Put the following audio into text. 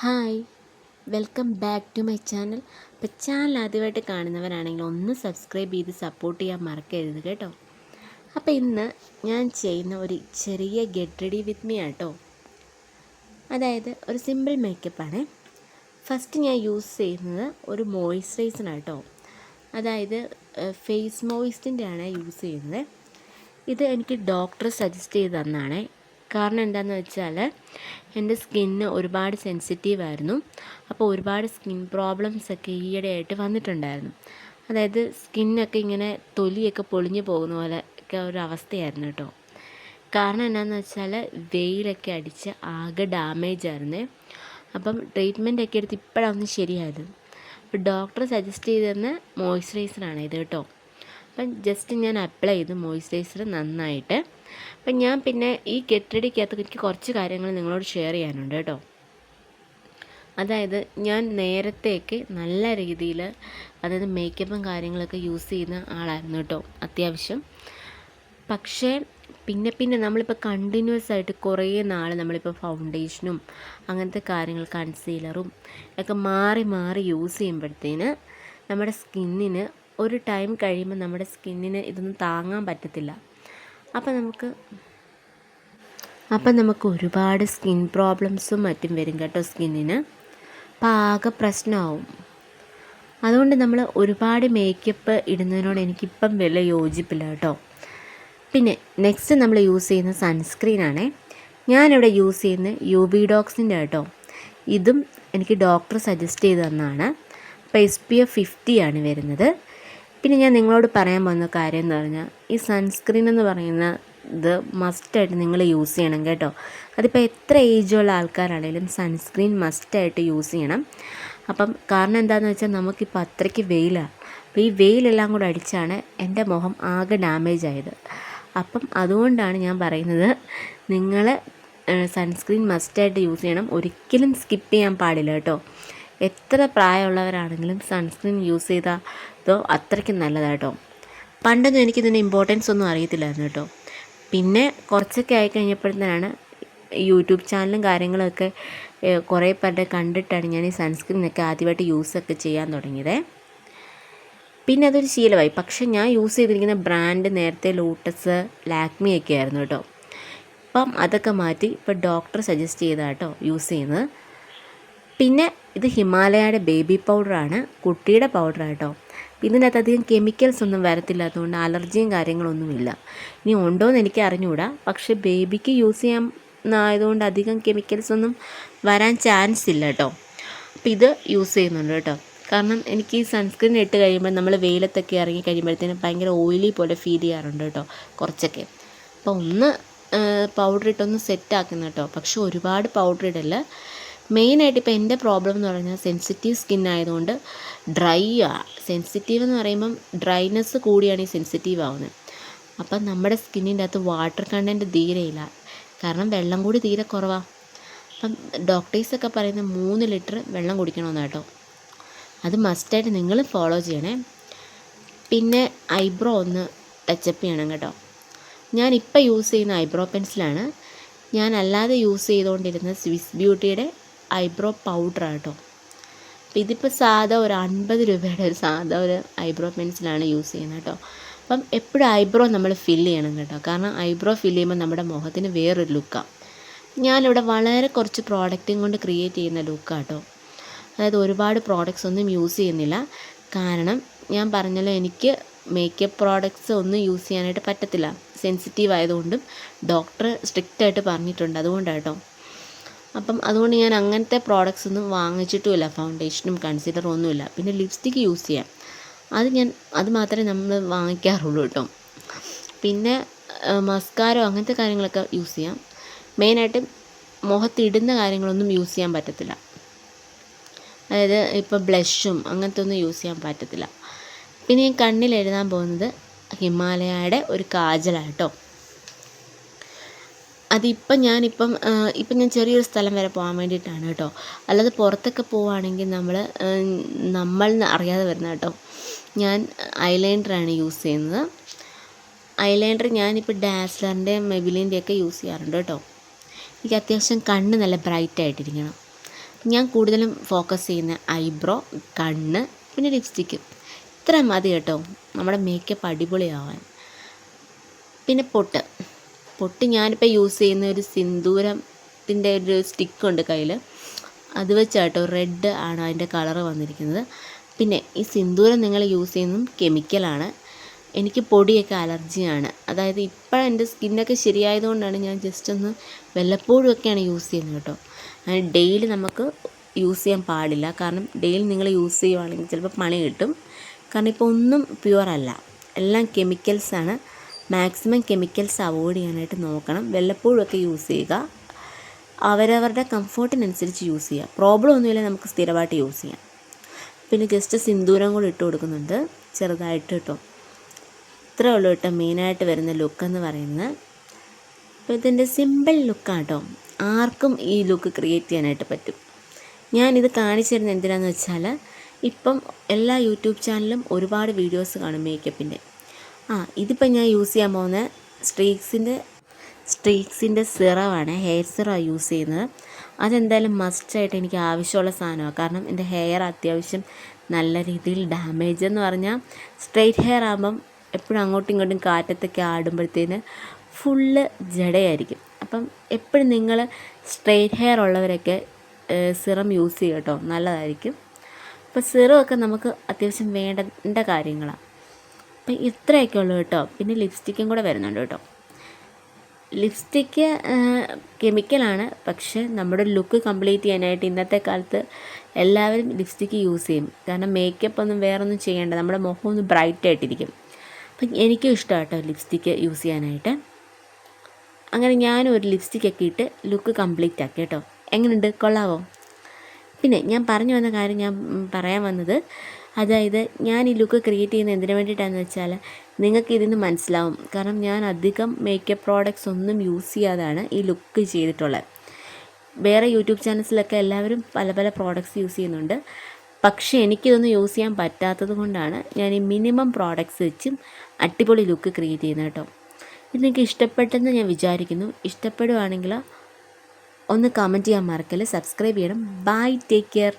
Hi. Welcome back to my channel. അപ്പോൾ channel ആദ്യമായിട്ട് കാണുന്നവരാണെങ്കിൽ ഒന്ന് സബ്സ്ക്രൈബ് ചെയ്ത് സപ്പോർട്ട് ചെയ്യാൻ മറക്കരുത് കേട്ടോ. അപ്പോൾ ഇന്ന് ഞാൻ ചെയ്യുന്ന ഒരു ചെറിയ ഗെറ്റ് റെഡി വിത്ത് മീ ആട്ടോ. അതായത് ഒരു സിമ്പിൾ മേക്കപ്പാണ് ഫസ്റ്റ് ഞാൻ യൂസ് ചെയ്യുന്നത് ഒരു മോയ്സ്ചറൈസറാണ് കേട്ടോ അതായത് ഫേസ് മോയിസ്റ്റിന്റെ ആണ് യൂസ് ചെയ്യുന്നത്. ഇത് എനിക്ക് ഡോക്ടർ സജസ്റ്റ് ചെയ്ത് തന്നാണ്. കാരണം എന്താണെന്ന് വെച്ചാൽ എന്റെ സ്കിന്ന് ഒരുപാട് സെൻസിറ്റീവ് ആയിരുന്നു. അപ്പോൾ ഒരുപാട് സ്കിൻ പ്രോബ്ലംസ് ഒക്കെ ഈയിടെയായിട്ട് വന്നിട്ടുണ്ടായിരുന്നു. അതായത് സ്കിന്നൊക്കെ ഇങ്ങനെ തൊലിയൊക്കെ പൊളിഞ്ഞു പോകുന്ന പോലെ ഒക്കെ ഒരു അവസ്ഥയായിരുന്നു കേട്ടോ. കാരണം എന്താണെന്ന് വെച്ചാൽ വെയിലൊക്കെ അടിച്ച് ആകെ ഡാമേജ് ആയിരുന്നേ. അപ്പം ട്രീറ്റ്മെന്റ് ഒക്കെ എടുത്ത് ഇപ്പോഴാണ് ശരിയായത്. അപ്പോൾ ഡോക്ടർ സജസ്റ്റ് ചെയ്തതെന്ന് തന്ന മോയ്സ്ചറൈസറാണ് ഇത് കേട്ടോ. അപ്പം ജസ്റ്റ് ഞാൻ അപ്ലൈ ചെയ്തു മോയ്സ്ചറൈസർ നന്നായിട്ട്. അപ്പം ഞാൻ പിന്നെ ഈ കെട്ടടിക്കകത്ത് എനിക്ക് കുറച്ച് കാര്യങ്ങൾ നിങ്ങളോട് ഷെയർ ചെയ്യാനുണ്ട് കേട്ടോ. അതായത് ഞാൻ നേരത്തേക്ക് നല്ല രീതിയിൽ അതായത് മേക്കപ്പും കാര്യങ്ങളൊക്കെ യൂസ് ചെയ്യുന്ന ആളായിരുന്നു കേട്ടോ അത്യാവശ്യം. പക്ഷേ പിന്നെ പിന്നെ നമ്മളിപ്പോൾ കണ്ടിന്യൂസ് ആയിട്ട് കുറേ നാൾ നമ്മളിപ്പോൾ ഫൗണ്ടേഷനും അങ്ങനത്തെ കാര്യങ്ങൾ കൺസീലറും ഒക്കെ മാറി മാറി യൂസ് ചെയ്യുമ്പോഴത്തേന് നമ്മുടെ സ്കിന്നിന് ഒരു ടൈം കഴിയുമ്പോൾ നമ്മുടെ സ്കിന്നിന് ഇതൊന്നും താങ്ങാൻ പറ്റത്തില്ല. അപ്പം നമുക്ക് അപ്പം നമുക്ക് ഒരുപാട് സ്കിൻ പ്രോബ്ലംസും മറ്റും വരും കേട്ടോ സ്കിന്നിന്. ആകെ പ്രശ്നമാവും അതുകൊണ്ട് നമ്മൾ ഒരുപാട് മേക്കപ്പ് ഇടുന്നതിനോട് എനിക്കിപ്പം വില യോജിപ്പില്ല കേട്ടോ. പിന്നെ നെക്സ്റ്റ് നമ്മൾ യൂസ് ചെയ്യുന്ന സൺസ്ക്രീനാണേ ഞാനിവിടെ യൂസ് ചെയ്യുന്ന യു ബി ഡോക്സിന്റെ കേട്ടോ. ഇതും എനിക്ക് ഡോക്ടർ സജസ്റ്റ് ചെയ്ത് തന്നാണ്. അപ്പോൾ എസ് പി എഫ് ഫിഫ്റ്റി ആണ് വരുന്നത്. പിന്നെ ഞാൻ നിങ്ങളോട് പറയാൻ പോകുന്ന കാര്യം എന്ന് പറഞ്ഞാൽ ഈ സൺസ്ക്രീൻ എന്ന് പറയുന്ന ഇത് മസ്റ്റായിട്ട് നിങ്ങൾ യൂസ് ചെയ്യണം കേട്ടോ. അതിപ്പോൾ എത്ര ഏജുള്ള ആൾക്കാരാണെങ്കിലും സൺസ്ക്രീൻ മസ്റ്റായിട്ട് യൂസ് ചെയ്യണം. അപ്പം കാരണം എന്താണെന്ന് വെച്ചാൽ നമുക്കിപ്പോൾ അത്രയ്ക്ക് വെയിലാണ് അപ്പോൾ ഈ വെയിലെല്ലാം കൂടെ അടിച്ചാണ് എന്റെ മുഖം ആകെ ഡാമേജ് ആയത്. അപ്പം അതുകൊണ്ടാണ് ഞാൻ പറയുന്നത് നിങ്ങൾ സൺസ്ക്രീൻ മസ്റ്റായിട്ട് യൂസ് ചെയ്യണം. ഒരിക്കലും സ്കിപ്പ് ചെയ്യാൻ പാടില്ല കേട്ടോ. എത്ര പ്രായമുള്ളവരാണെങ്കിലും സൺസ്ക്രീൻ യൂസ് ചെയ്താൽ അത്രയ്ക്കും നല്ലതാട്ടോ പണ്ടൊന്നും എനിക്കിതിന്റെ ഇമ്പോർട്ടൻസ് ഒന്നും അറിയത്തില്ലായിരുന്നു കേട്ടോ പിന്നെ കുറച്ചൊക്കെ ആയി കഴിഞ്ഞപ്പോഴത്തേനാണ് യൂട്യൂബ് ചാനലും കാര്യങ്ങളൊക്കെ കുറേ പേരുടെ കണ്ടിട്ടാണ് ഞാൻ ഈ സൺസ്ക്രീനൊക്കെ ആദ്യമായിട്ട് യൂസൊക്കെ ചെയ്യാൻ തുടങ്ങിയത്. പിന്നെ അതൊരു ശീലമായി. പക്ഷെ ഞാൻ യൂസ് ചെയ്തിരിക്കുന്ന ബ്രാൻഡ് നേരത്തെ ലോട്ടസ് ലാക്മി ഒക്കെ ആയിരുന്നു കേട്ടോ ഇപ്പം അതൊക്കെ മാറ്റി ഇപ്പോൾ ഡോക്ടർ സജസ്റ്റ് ചെയ്താൽ കേട്ടോ യൂസ് ചെയ്യുന്നത്. പിന്നെ ഇത് ഹിമാലയയുടെ ബേബി പൗഡറാണ് കുട്ടിയുടെ പൗഡറാണ് കേട്ടോ ഇതിനകത്ത് അധികം കെമിക്കൽസ് ഒന്നും വരത്തില്ല അതുകൊണ്ട് അലർജിയും കാര്യങ്ങളൊന്നുമില്ല. ഇനി ഉണ്ടോയെന്ന് എനിക്ക് അറിഞ്ഞുകൂടാ പക്ഷേ ബേബിക്ക് യൂസ് ചെയ്യാൻ ആയതുകൊണ്ട് അധികം കെമിക്കൽസ് ഒന്നും വരാൻ ചാൻസ് ഇല്ല കേട്ടോ അപ്പോൾ ഇത് യൂസ് ചെയ്യുന്നുണ്ട് കേട്ടോ. കാരണം എനിക്ക് ഈ സൺസ്ക്രീൻ ഇട്ട് കഴിയുമ്പോൾ നമ്മൾ വെയിലത്തൊക്കെ ഇറങ്ങി കഴിയുമ്പോഴത്തേനും ഭയങ്കര ഓയിലി പോലെ ഫീൽ ചെയ്യാറുണ്ട് കേട്ടോ കുറച്ചൊക്കെ. അപ്പോൾ ഒന്ന് പൗഡർ ഇട്ടൊന്ന് സെറ്റ് ആക്കുന്ന കേട്ടോ പക്ഷെ ഒരുപാട് പൗഡർ ഇടല്ല. മെയിനായിട്ട് ഇപ്പോൾ എന്റെ പ്രോബ്ലം എന്ന് പറഞ്ഞാൽ സെൻസിറ്റീവ് സ്കിൻ ആയതുകൊണ്ട് ഡ്രൈ ആ. സെൻസിറ്റീവ് എന്ന് പറയുമ്പം ഡ്രൈനെസ് കൂടിയാണ് ഈ സെൻസിറ്റീവ് ആവുന്നത്. അപ്പം നമ്മുടെ സ്കിന്നിന്റെ അകത്ത് വാട്ടർ കണ്ടന്റ് തീരെയില്ല കാരണം വെള്ളം കൂടി തീരെ കുറവാണ് അപ്പം ഡോക്ടേഴ്സൊക്കെ പറയുന്നത് മൂന്ന് ലിറ്റർ വെള്ളം കുടിക്കണമെന്ന് കേട്ടോ. അത് മസ്റ്റായിട്ട് നിങ്ങൾ ഫോളോ ചെയ്യണേ. പിന്നെ ഐബ്രോ ഒന്ന് ടച്ചപ്പ് ചെയ്യണം കേട്ടോ. ഞാൻ ഇപ്പോൾ യൂസ് ചെയ്യുന്ന ഐബ്രോ പെൻസിലാണ് ഞാൻ അല്ലാതെ യൂസ് ചെയ്തുകൊണ്ടിരുന്ന സ്വിസ് ബ്യൂട്ടിയുടെ ഐബ്രോ പൗഡറാണ് കേട്ടോ അപ്പം ഇതിപ്പോൾ സാധാ ഒരു അൻപത് രൂപയുടെ ഒരു സാധാ ഒരു ഐബ്രോ പെൻസിലാണ് യൂസ് ചെയ്യുന്നത് കേട്ടോ അപ്പം എപ്പോഴും ഐബ്രോ നമ്മൾ ഫില്ല് ചെയ്യണം കേട്ടോ. കാരണം ഐബ്രോ ഫില്ല് ചെയ്യുമ്പോൾ നമ്മുടെ മുഖത്തിന് വേറൊരു ലുക്കാണ് ഞാനിവിടെ വളരെ കുറച്ച് പ്രോഡക്റ്റും കൊണ്ട് ക്രിയേറ്റ് ചെയ്യുന്ന ലുക്കാണ് കേട്ടോ അതായത് ഒരുപാട് പ്രോഡക്റ്റ്സ് ഒന്നും യൂസ് ചെയ്യുന്നില്ല. കാരണം ഞാൻ പറഞ്ഞല്ലോ എനിക്ക് മേക്കപ്പ് പ്രോഡക്റ്റ്സ് ഒന്നും യൂസ് ചെയ്യാനായിട്ട് പറ്റത്തില്ല. സെൻസിറ്റീവ് ആയതുകൊണ്ടും ഡോക്ടർ സ്ട്രിക്റ്റ് ആയിട്ട് പറഞ്ഞിട്ടുണ്ട്. അതുകൊണ്ടാണ് കേട്ടോ അപ്പം അതുകൊണ്ട് ഞാൻ അങ്ങനത്തെ പ്രോഡക്റ്റ്സ് ഒന്നും വാങ്ങിച്ചിട്ടുമില്ല ഫൗണ്ടേഷനും കൺസീലറും ഒന്നുമില്ല. പിന്നെ ലിപ്സ്റ്റിക്ക് യൂസ് ചെയ്യാം. അത് ഞാൻ അത് മാത്രമേ നമ്മൾ വാങ്ങിക്കാറുള്ളൂ കേട്ടോ. പിന്നെ മസ്കാരോ അങ്ങനത്തെ കാര്യങ്ങളൊക്കെ യൂസ് ചെയ്യാം. മെയിനായിട്ട് മുഖത്തിടുന്ന കാര്യങ്ങളൊന്നും യൂസ് ചെയ്യാൻ പറ്റത്തില്ല. അതായത് ഇപ്പോൾ ബ്ലഷും അങ്ങനത്തെ ഒന്നും യൂസ് ചെയ്യാൻ പറ്റത്തില്ല. പിന്നെ ഞാൻ കണ്ണിൽ എഴുതാൻ പോകുന്നത് ഹിമാലയയുടെ ഒരു കാജലാണ് കേട്ടോ. അതിപ്പം ഞാനിപ്പം ഇപ്പം ഞാൻ ചെറിയൊരു സ്ഥലം വരെ പോകാൻ വേണ്ടിയിട്ടാണ് കേട്ടോ. അല്ലാതെ പുറത്തൊക്കെ പോവുകയാണെങ്കിൽ നമ്മൾ നമ്മൾ അറിയാതെ വരുന്ന കേട്ടോ. ഞാൻ ഐലൈനറാണ് യൂസ് ചെയ്യുന്നത്. ഐലൈനർ ഞാനിപ്പോൾ ഡാസ്ലറിന്റെ മെബിലിന്റെയൊക്കെ യൂസ് ചെയ്യാറുണ്ട് കേട്ടോ. എനിക്ക് അത്യാവശ്യം കണ്ണ് നല്ല ബ്രൈറ്റ് ആയിട്ടിരിക്കണം. ഞാൻ കൂടുതലും ഫോക്കസ് ചെയ്യുന്ന ഐബ്രോ കണ്ണ് പിന്നെ ലിപ്സ്റ്റിക്ക്. ഇത്ര മതി കേട്ടോ. നമ്മുടെ മേക്കപ്പ് അടിപൊളിയാവാൻ. പിന്നെ പൊട്ട്. പൊട്ട് ഞാനിപ്പോൾ യൂസ് ചെയ്യുന്ന ഒരു സിന്ദൂരത്തിന്റെ ഒരു സ്റ്റിക്കുണ്ട് കയ്യിൽ അത് വെച്ചാട്ടോ റെഡ് ആണ് അതിന്റെ കളറ് വന്നിരിക്കുന്നത്. പിന്നെ ഈ സിന്ദൂരം നിങ്ങൾ യൂസ് ചെയ്യുന്നതും കെമിക്കലാണ് എനിക്ക് പൊടിയൊക്കെ അലർജിയാണ് അതായത് ഇപ്പോൾ എന്റെ സ്കിന്നൊക്കെ ശരിയായതുകൊണ്ടാണ് ഞാൻ ജസ്റ്റ് ഒന്ന് വല്ലപ്പോഴും ഒക്കെയാണ് യൂസ് ചെയ്യുന്നത് കേട്ടോ. അങ്ങനെ ഡെയിലി നമുക്ക് യൂസ് ചെയ്യാൻ പാടില്ല. കാരണം ഡെയിലി നിങ്ങൾ യൂസ് ചെയ്യുവാണെങ്കിൽ ചിലപ്പോൾ പണി കിട്ടും. കാരണം ഇപ്പോൾ ഒന്നും പ്യുവർ അല്ല. എല്ലാം കെമിക്കൽസാണ് മാക്സിമം കെമിക്കൽസ് അവോയ്ഡ് ചെയ്യാനായിട്ട് നോക്കണം. വല്ലപ്പോഴുമൊക്കെ യൂസ് ചെയ്യുക. അവരവരുടെ കംഫോർട്ടിനനുസരിച്ച് യൂസ് ചെയ്യുക. പ്രോബ്ലം ഒന്നുമില്ല നമുക്ക് സ്ഥിരമായിട്ട് യൂസ് ചെയ്യാം. പിന്നെ ജസ്റ്റ് സിന്ദൂരം കൂടി ഇട്ട് കൊടുക്കുന്നുണ്ട്. ചെറുതായിട്ട് കേട്ടോ. ഇത്രേ ഉള്ളൂ കേട്ടോ മെയിനായിട്ട് വരുന്ന ലുക്ക് എന്ന് പറയുന്നത്. അപ്പോൾ ഇതിന്റെ സിമ്പിൾ ലുക്കാണ് കേട്ടോ. ആർക്കും ഈ ലുക്ക് ക്രിയേറ്റ് ചെയ്യാനായിട്ട് പറ്റും. ഞാനിത് കാണിച്ചു തരുന്നത് എന്തിനാന്ന് വെച്ചാൽ ഇപ്പം എല്ലാ യൂട്യൂബ് ചാനലും ഒരുപാട് വീഡിയോസ് കാണും മേക്കപ്പിന്റെ ആ ഇതിപ്പോൾ ഞാൻ യൂസ് ചെയ്യാൻ പോകുന്ന സ്ട്രീക്സിന്റെ സ്ട്രീക്സിന്റെ സിറമാണ് ഹെയർ സിറ യൂസ് ചെയ്യുന്നത്. അതെന്തായാലും മസ്റ്റായിട്ട് എനിക്ക് ആവശ്യമുള്ള സാധനമാണ്. കാരണം എന്റെ ഹെയർ അത്യാവശ്യം നല്ല രീതിയിൽ ഡാമേജ് എന്ന് പറഞ്ഞാൽ സ്ട്രെയിറ്റ് ഹെയർ ആകുമ്പം എപ്പോഴും അങ്ങോട്ടും ഇങ്ങോട്ടും കാറ്റത്തൊക്കെ ആടുമ്പോഴത്തേന് ഫുള്ള് ജടയായിരിക്കും. അപ്പം എപ്പോഴും നിങ്ങൾ സ്ട്രെയിറ്റ് ഹെയർ ഉള്ളവരൊക്കെ സിറം യൂസ് ചെയ്യട്ടോ കേട്ടോ. നല്ലതായിരിക്കും. അപ്പോൾ സിറമൊക്കെ നമുക്ക് അത്യാവശ്യം വേണ്ട കാര്യങ്ങളാണ് അപ്പം ഇത്രയൊക്കെ ഉള്ളൂ കേട്ടോ. പിന്നെ ലിപ്സ്റ്റിക്കും കൂടെ വരുന്നുണ്ട് കേട്ടോ. ലിപ്സ്റ്റിക്ക് കെമിക്കലാണ് പക്ഷേ നമ്മുടെ ലുക്ക് കംപ്ലീറ്റ് ചെയ്യാനായിട്ട് ഇന്നത്തെ കാലത്ത് എല്ലാവരും ലിപ്സ്റ്റിക്ക് യൂസ് ചെയ്യും. കാരണം മേക്കപ്പ് ഒന്നും വേറൊന്നും ചെയ്യേണ്ട. നമ്മുടെ മുഖം ഒന്ന് ബ്രൈറ്റ് ആയിട്ടിരിക്കും. അപ്പം എനിക്കും ഇഷ്ടമാണ് കേട്ടോ ലിപ്സ്റ്റിക്ക് യൂസ് ചെയ്യാനായിട്ട്. അങ്ങനെ ഞാനും ഒരു ലിപ്സ്റ്റിക്കൊക്കെ ഇട്ട് ലുക്ക് കംപ്ലീറ്റ് ആക്കി കേട്ടോ. എങ്ങനെയുണ്ട് കൊള്ളാവോ? പിന്നെ ഞാൻ പറഞ്ഞു വന്ന കാര്യം ഞാൻ പറയാൻ വന്നത് അതായത് ഞാൻ ഈ ലുക്ക് ക്രിയേറ്റ് ചെയ്യുന്ന എന്തിനു വേണ്ടിയിട്ടാണെന്ന് വെച്ചാൽ നിങ്ങൾക്ക് ഇതിന് മനസ്സിലാവും. കാരണം ഞാൻ അധികം മേക്കപ്പ് പ്രോഡക്റ്റ്സ് ഒന്നും യൂസ് ചെയ്യാതാണ് ഈ ലുക്ക് ചെയ്തിട്ടുള്ളത്. വേറെ യൂട്യൂബ് ചാനൽസിലൊക്കെ എല്ലാവരും പല പല പ്രോഡക്റ്റ്സ് യൂസ് ചെയ്യുന്നുണ്ട്. പക്ഷേ എനിക്കിതൊന്നും യൂസ് ചെയ്യാൻ പറ്റാത്തത് കൊണ്ടാണ് ഞാൻ ഈ മിനിമം പ്രോഡക്റ്റ്സ് വെച്ചും അടിപൊളി ലുക്ക് ക്രിയേറ്റ് ചെയ്യുന്നത് കേട്ടോ. ഇത് നിങ്ങൾക്ക് ഇഷ്ടപ്പെട്ടെന്ന് ഞാൻ വിചാരിക്കുന്നു. ഇഷ്ടപ്പെടുവാണെങ്കിൽ ഒന്ന് കമന്റ് ചെയ്യാൻ മറക്കല്ലേ. സബ്സ്ക്രൈബ് ചെയ്യണം. Bye take care